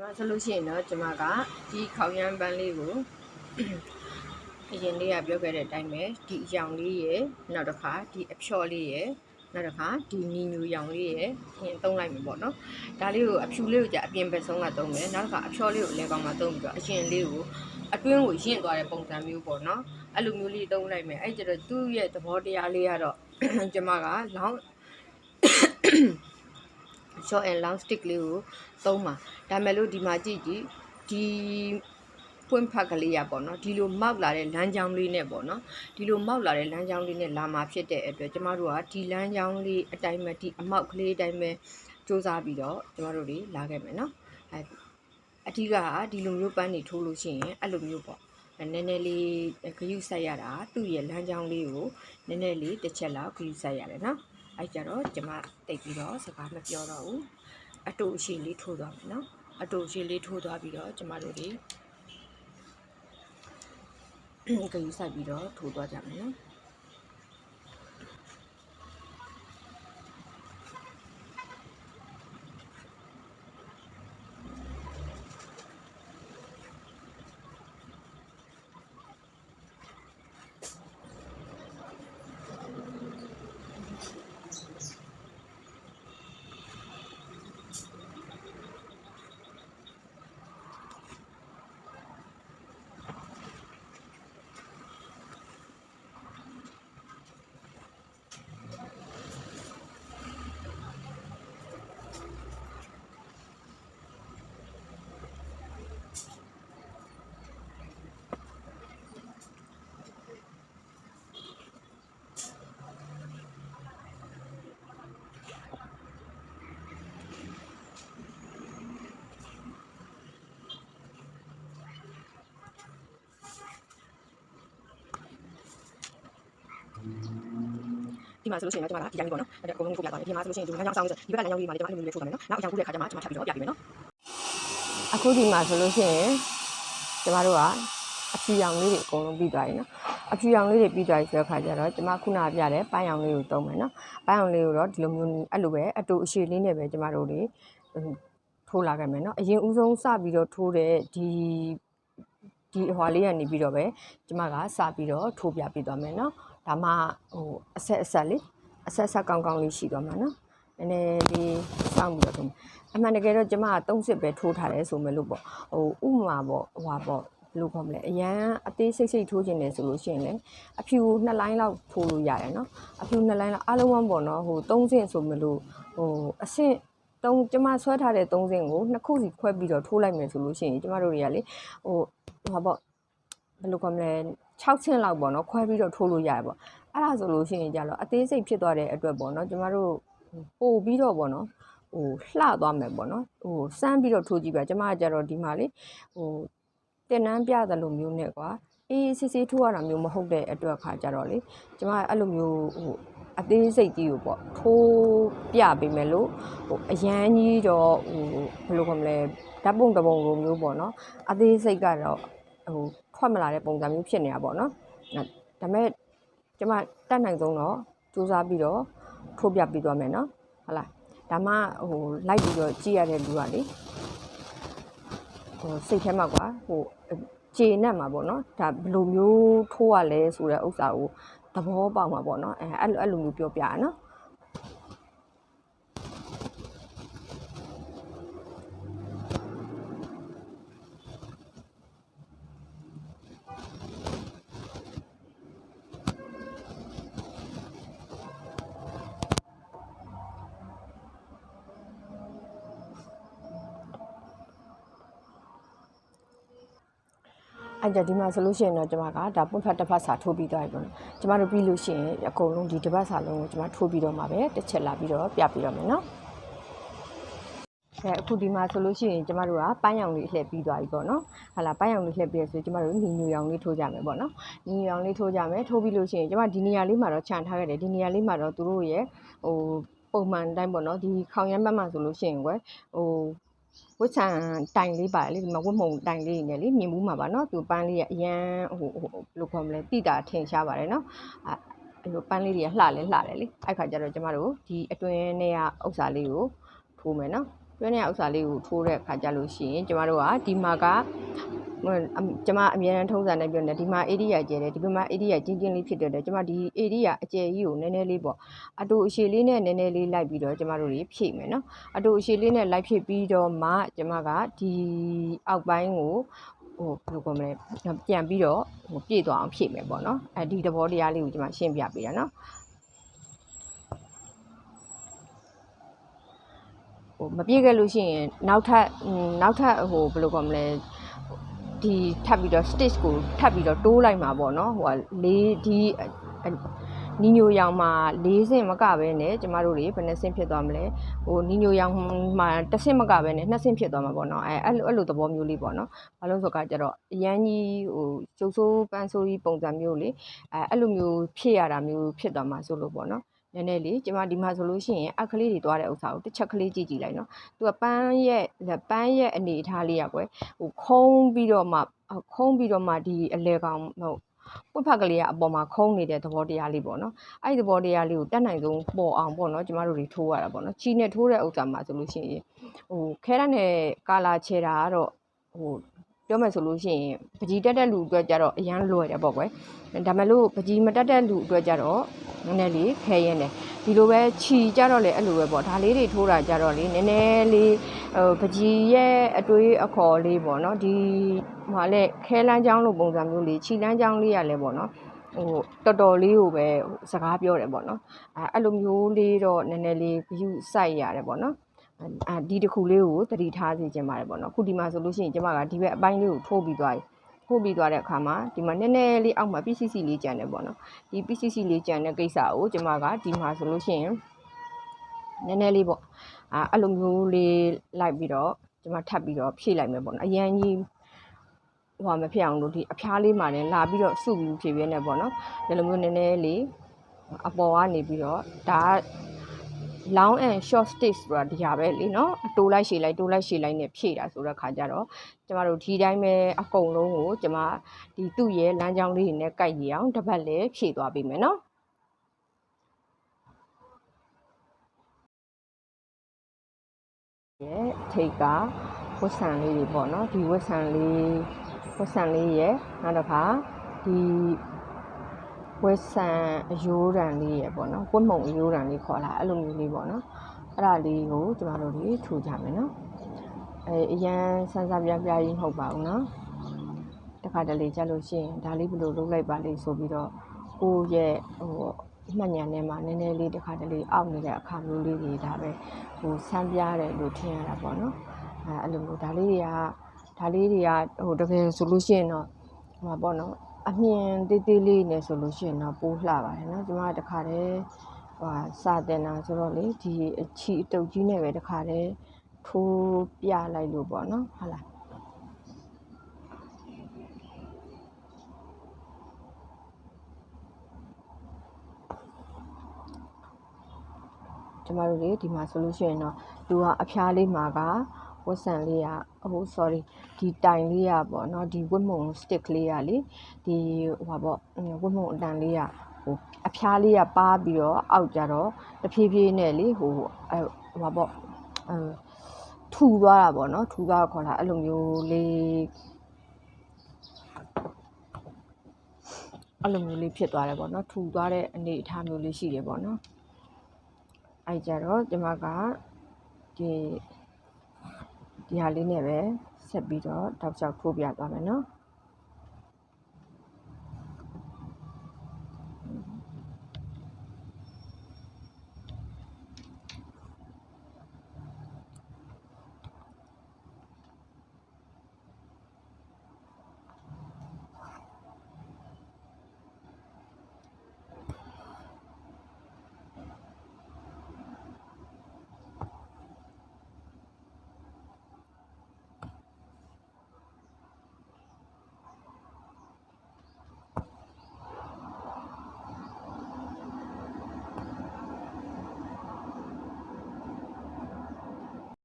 ဒါဆိုလို့ရှိရင်တော့ကျွန်မကဒီခေါင်းရမ်းပန်းလေးကိုအရင်လေးကပြောခဲ့တဲ့အတိုင်းပဲဒီအရောင်လေးရယ်နောက်တစ်ခါဒီအဖြော့လေးရယ်နောက်တစ်ခါဒီနီညူရောင်လေးရယ်ရင်သုံးလိုက်မယ်ပေါ့နော်ဒါလေးကိုအဖြူလေးကိုじゃအပြင်ဘက်ဆုံးကသုံးမယ်နောက်တစ်ခါအဖြော့လေးကိုအလဲကောင်မှာသုံးပြီးတော့အရင်လေးကိုအတွင်းကိုရင့်သွားတဲ့ပုံစံမျိုးပေါ့နော်အဲ့လိုမျိုးလေးသုံးလိုက်မယ်အဲ့ကျတော့သူ့ရဲ့သဘောတရားလေးကတော့ကျွန်မကလောင်း short and long stick လေးကိုသုံးပါဒါမဲ့လို့ဒီမှာကြည့်ကြည့်ဒီပွင့်ဖက်ကလေးရပေါ့နော်ဒီလိုမောက်လာတဲ့လမ်းကြောင်းလေးနဲ့ပေါ့နော်ဒီလိုမောက်လာတဲ့လမ်းကြောင်းလေးနဲ့လာမှာဖြစ်တဲ့အတွက်ကျမတို့ကဒီလမ်းကြောင်းလေးအတိုင်းပဲဒီအမောက်ကလေးအတိုင်းပဲစူးစမ်းပြီးတော့ကျမတို့တွေလာခဲ့မယ်နော်အဲအဓိကကဒီလိုမျိုးပန်းနေထိုးလို့ရှိရင်အဲ့လိုမျိုးပေါ့နည်းနည်းလေးဂယုစိုက်ရတာသူ့ရဲ့လမ်းကြောင်းလေးကိုနည်းနည်းလေးတစ်ချက်လောက်ဂယုစိုက်ရတယ်နော် အဲ့ကြတော့ကျမတိတ်ပြီးတော့စကားမပြောတော့ဘူးအတူအရှိလေးထိုးသွားမယ်နော်အတူအရှိလေးထိုးသွားပြီးတော့ကျမတို့တွေဂယုစိုက်ပြီးတော့ထိုးသွားကြမယ်နော် ဒီမှာဆိုလို့ရှိရင်တော့ကျွန်မကဒီတိုင်းပေါ့နော်အဲ့ဒါအကုန်လုံးကိုပြသွားမယ်ဒီမှာဆိုလို့ရှိရင်ဒီလမ်းကြောင်းအဆောင်ဆိုဒီဘက်ကလမ်းကြောင်းလေးမှာလည်းကျွန်မအဲ့လိုမျိုးလေးထိုးသွားမယ်နော်နောက်အကြောင်းကူးတဲ့ခါကျမှကျွန်မထပ်ပြီးတော့ပြပေးမယ်နော်အခုဒီမှာဆိုလို့ရှိရင်ကျမတို့ကအဖြူရောင်လေးတွေအကုန်လုံးပြီးသွားပြီနော်အဖြူရောင်လေးတွေပြီးသွားပြီဆိုတဲ့ခါကျတော့ကျမခုနပြတဲ့ပန်းရောင်လေးကိုသုံးမယ်နော်ပန်းရောင်လေးကိုတော့ဒီလိုမျိုးအဲ့လိုပဲအတူအရှိလေးနဲ့ပဲကျမတို့တွေထိုးလာခဲ့မယ်နော်အရင်ဦးဆုံးစပြီးတော့ထိုးတဲ့ဒီဒီဟွာလေးကနေပြီးတော့ပဲကျမကစပြီးတော့ထိုးပြပေးသွားမယ်နော် ဒါမှဟိုအဆက်အဆက်လေးအဆက်ဆက်ကောင်းကောင်းလေးရှိသွားမှာနော်နည်းနည်းလေးစောင့်ပြီးတော့ထိုးမယ်အမှန်တကယ်တော့ကျမက30ပဲထိုးထားတယ်ဆိုမယ်လို့ပေါ့ဟိုဥပမာပေါ့ဟွာပေါ့ဘယ်လိုခေါ်မလဲအရန်အသေးစိတ်စိတ်ထိုးခြင်းတယ်ဆိုလို့ရှိရင်လည်းအဖြူနှစ်လိုင်းလောက်ထိုးလို့ရတယ်နော်အဖြူနှစ်လိုင်းလောက်အားလုံးဝပေါ့နော်ဟို3ဆင့်ဆိုမလို့ဟိုအဆင့်တုံးကျမဆွဲထားတဲ့3ဆင့်ကိုနှစ်ခုစီခွဲပြီးတော့ထိုးလိုက်မယ်ဆိုလို့ရှိရင်ကျမတို့တွေကလေဟိုဟောပေါ့ဘယ်လိုခေါ်မလဲ 6ဆင့်လောက်ပေါ့နော်ခွဲပြီးတော့ထိုးလို့ရတယ်ပေါ့အဲ့ဒါဆိုလို့ရှိရင်ကြတော့အသေးစိတ်ဖြစ်သွားတဲ့အတွက်ပေါ့နော်ကျမတို့ပို့ပြီးတော့ပေါ့နော်ဟိုလှသွားမယ်ပေါ့နော်ဟိုစမ်းပြီးတော့ထိုးကြည့်ပါကျမကကြတော့ဒီမှာလေဟိုတင်နန်းပြသလိုမျိုးနဲ့ကွာအေးစစ်စစ်ထိုးရတာမျိုးမဟုတ်တဲ့အတွက်ခါကြတော့လေကျမအဲ့လိုမျိုးဟိုအသေးစိတ်ကြီးကိုပေါ့ထိုးပြပေးမယ်လို့ဟိုအရန်ကြီးတော့ဟိုဘယ်လိုခေါ်မလဲဓာတ်ပုံတစ်ပုံလိုမျိုးပေါ့နော်အသေးစိတ်ကတော့ဟို ထွက်မလာတဲ့ပုံစံမျိုးဖြစ်နေတာပေါ့နော်ဒါပေမဲ့ကျမတတ်နိုင်ဆုံးတော့စူးစမ်းပြီးတော့ထိုးပြပေးသွားမယ်နော်ဟုတ်လားဒါမှဟိုလိုက်ပြီးတော့ကြည့်ရတဲ့လူကလေဟိုစိတ်ထဲမှာကွာဟိုခြေနဲ့မှာပေါ့နော်ဒါဘယ်လိုမျိုးထိုးရလဲဆိုတဲ့ဥစ္စာကိုသဘောပေါက်မှာပေါ့နော်အဲအဲ့လိုအဲ့လိုမျိုးပြောပြရနော် အဲ့ကြဒီမှာဆိုလို့ရှိရင်တော့ကျွန်မကဒါပွင့်ဖက်တစ်ဖက်စာထိုးပြီးသွားပြီပေါ့နော်ကျွန်မတို့ပြီးလို့ရှိရင်အကုန်လုံးဒီတစ်ပတ်စာလုံးကိုကျွန်မထိုးပြီးတော့မှာပဲတစ်ချက်လာပြီးတော့ပြပြီးတော့မယ်နော်အဲအခုဒီမှာဆိုလို့ရှိရင်ကျမတို့ကပန်းရောင်လေးလှည့်ပြီးသွားပြီပေါ့နော်ဟာလာပန်းရောင်လေးလှည့်ပြီးရဆိုကျမတို့ညီညူရောင်လေးထိုးကြမယ်ပေါ့နော်ညီညူရောင်လေးထိုးကြမယ်ထိုးပြီးလို့ရှိရင်ကျမဒီနေရာလေးမှာတော့ခြံထားခဲ့တယ်ဒီနေရာလေးမှာတော့သူတို့ရဲ့ဟိုပုံမှန်တိုင်းပေါ့နော်ဒီခေါင်ရမ်းဘက်မှာဆိုလို့ရှိရင်ကွယ်ဟို ဝတ်ချန်တိုင်လေးပါလေဒီမှာဝတ်မုံတိုင်လေးနေလေမြင်မှုမှာပါနော်သူပန်းလေးကအရန်ဟိုဟိုဘယ်လိုခေါ်မလဲတိတာထင်ရှားပါတယ်နော်အဲ့လိုပန်းလေးတွေကလှလဲလှတယ်လေအဲ့ခါကျတော့ကျမတို့ဒီအတွင်းထဲကအဥစ္စာလေးကိုထိုးမယ်နော် တွဲနေဥစ္စာလေးကိုထိုးတဲ့အခါကျလို့ရှိရင်ကျမတို့ကဒီမှာကဟိုအမကျမအမြဲတမ်းထုံးစံနဲ့ပြောနေတယ်ဒီမှာ area ကျဲတယ်ဒီဘက်မှာ area ကျင်းကျင်းလေးဖြစ်တဲ့အတွက်ကျမဒီ area အကျယ်ကြီးကိုနည်းနည်းလေးပေါ့အတူအရှိလေးနဲ့နည်းနည်းလေးလိုက်ပြီးတော့ကျမတို့တွေဖြည့်မယ်နော်အတူအရှိလေးနဲ့လိုက်ဖြည့်ပြီးတော့မှကျမကဒီအောက်ပိုင်းကိုဟိုဘယ်လိုကောမလဲပြန်ပြီးတော့ဟိုပြည့်သွားအောင်ဖြည့်မယ်ပေါ့နော်အဲဒီသဘောတရားလေးကိုကျမရှင်းပြပေးတာနော် ဟိုမပြည့်ခဲ့လို့ရှိရင်နောက်ထပ်ဟိုနောက်ထပ်ဟိုဘယ်လိုကောမလဲဒီထပ်ပြီးတော့ stage ကိုထပ်ပြီးတော့တိုးလိုက်မှာပေါ့နော်ဟိုကလေးဒီနီညိုရောင်မှာ၄ဆင့်မကပဲနဲ့ကျမတို့တွေဘယ်နှဆင့်ဖြစ်သွားမလဲဟိုနီညိုရောင်မှာတစ်ဆင့်မကပဲနဲ့နှစ်ဆင့်ဖြစ်သွားမှာပေါ့နော်အဲအဲ့လိုအဲ့လိုသဘောမျိုးလေးပေါ့နော်ဘာလို့ဆိုတော့ကြတော့အရန်ကြီးဟိုကျုပ်ဆိုးပန်းဆိုးကြီးပုံစံမျိုးလေအဲအဲ့လိုမျိုးဖြစ်ရတာမျိုးဖြစ်သွားမှာဆိုလို့ပေါ့နော် နည်းနည်းလေးကျမဒီမှာဆိုလို့ရှိရင်အခလေးတွေသွားတဲ့ဥစ္စာကိုတစ်ချက်ကလေးကြည့်ကြည့်လိုက်နော်သူကပန်းရဲ့ပန်းရဲ့အနေအထားလေးอ่ะကွယ်ဟိုခုံးပြီးတော့မှခုံးပြီးတော့မှဒီအလဲကောင်ဟိုပွတ်ဖက်ကလေးကအပေါ်မှာခုံးနေတဲ့သဘောတရားလေးပေါ့နော်အဲ့ဒီသဘောတရားလေးကိုတက်နိုင်ဆုံးပေါ်အောင်ပေါ့နော်ကျမတို့တွေထိုးရတာပေါ့နော်ချီနဲ့ထိုးတဲ့ဥစ္စာမှာဆိုလို့ရှိရင်ဟိုခဲရနဲ့ကာလာချေတာကတော့ဟိုပြောမယ်ဆိုလို့ရှိရင်ပကြီးတက်တဲ့လူအတွက်ကြတော့အရန်လွယ်တယ်ပေါ့ကွယ်ဒါမဲ့လို့ပကြီးမတက်တဲ့လူအတွက်ကြတော့ နည်းနည်းလေးခဲရင်တယ်ဒီလိုပဲခြီကြတော့လေအဲ့လိုပဲပေါ့ဒါလေးတွေထိုးတာကြတော့လေနည်းနည်းလေးဟိုပကြီးရဲ့အတွေးအခေါ်လေးပေါ့နော်ဒီဟာလေခဲလန်းချောင်းလိုပုံစံမျိုးလေးခြီလန်းချောင်းလေးရလဲပေါ့နော်ဟိုတော်တော်လေးကိုပဲစကားပြောတယ်ပေါ့နော်အဲအဲ့လိုမျိုးလေးတော့နည်းနည်းလေး view စိုက်ရတယ်ပေါ့နော်အာဒီတစ်ခုလေးကိုသတိထားစီခြင်းပါတယ်ပေါ့နော်ခုဒီမှာဆိုလို့ရှိရင်ကျမကဒီဘက်အပိုင်းလေးကိုထိုးပြီးသွားပြီ ထိုးပြီးသွားတဲ့အခါမှာဒီမှာနည်းနည်းလေးအောက်မှာ PCC လေးကြံတယ်ပေါ့နော်ဒီ PCC လေးကြံတဲ့ကိစ္စကိုကျမကဒီမှာဆိုလို့ရှိရင်နည်းနည်းလေးပေါ့အာအဲ့လိုမျိုးလေးလိုက်ပြီးတော့ကျမထပ်ပြီးတော့ဖြည့်လိုက်မယ်ပေါ့နော်အရန်ကြီးဟိုမဖြစ်အောင်လို့ဒီအဖျားလေးမှာလည်းလာပြီးတော့စုပြီးဖြည့်ပြနေပေါ့နော်ဒီလိုမျိုးနည်းနည်းလေးအပေါ်ကနေပြီးတော့ဒါက long and short stage ဆိုတာဒီဟာပဲလေနော်အတိုးလိုက်ရှည်လိုက်တိုးလိုက်ရှည်လိုက်နဲ့ဖြည့်တာဆိုတဲ့ခါကျတော့ကျမတို့ဒီတိုင်းပဲအကုန်လုံးကိုကျမဒီသူ့ရဲ့လမ်းကြောင်းလေးတွေနဲ့ကိုက်ရအောင်တစ်ပတ်လဲဖြည့်သွားပေးမယ်နော်ရဲ့ထိတ်ကဝတ်ဆန်လေးတွေပေါ့နော်ဒီဝတ်ဆန်လေးဝတ်ဆန်လေးရဲ့နောက်တစ်ခါဒီ ဝက်ဆန်အယိုးရံလေးရယ်ပေါ့နော်ဝက်မုံအယိုးရံလေးခေါ်လာအဲ့လိုမျိုးလေးပေါ့နော်အဲ့ဒါလေးကိုကျမတို့တွေထူကြမယ်နော်အဲအရန်ဆန်းစားပြပြကြီးမဟုတ်ပါဘူးနော်တခါတလေကြလို့ရှိရင်ဒါလေးဘယ်လိုလုပ်လိုက်ပါလိမ့်ဆိုပြီးတော့ကိုယ့်ရဲ့ဟိုမှတ်ဉာဏ်ထဲမှာနည်းနည်းလေးတခါတလေအောက်နေတဲ့အခါမျိုးလေးတွေဒါပဲဟိုဆန်းပြရတယ်လို့ထင်ရတာပေါ့နော်အဲအဲ့လိုမျိုးဒါလေးတွေကဒါလေးတွေကဟိုတကယ်ဆိုလို့ရှိရင်တော့ဟိုပါပေါ့နော် အမြင်သေးသေးလေးနဲ့ဆိုလို့ရှိရင်တော့ပိုးလှပါတယ်နော်ကျွန်မတခါတည်းဟိုစာတင်တာဆိုတော့လေဒီအချီအတုပ်ကြီးနဲ့ပဲတခါတည်းထိုးပြလိုက်လို့ပေါ့နော်ဟုတ်လားကျမတို့လေဒီမှာဆိုလို့ရှိရင်တော့သူကအဖျားလေးမှာက ဝတ်ဆန်လေးကဟို sorry ဒီတိုင်လေးอ่ะပေါ့เนาะဒီဝတ်မုံ stick လေးอ่ะလေဒီဟိုပါပေါ့ဝတ်မုံအတန်လေးอ่ะဟိုအဖျားလေးอ่ะပါပြီးတော့အောက်ကြတော့တဖြည်းဖြည်းနဲ့လေဟိုအဲဟိုပါပေါ့အဲထူသွားတာပေါ့เนาะထူသွားခေါ်တာအဲ့လိုမျိုးလေးအဲ့လိုမျိုးလေးဖြစ်သွားတယ်ပေါ့เนาะထူသွားတဲ့အနေအထားမျိုးလေးရှိတယ်ပေါ့เนาะအဲ့ကြတော့ဒီမှာကဒီ ဒီဟာလေးနဲ့ပဲဆက်ပြီးတော့တောက်လျှောက်ထိုးပြသွားမယ်နော်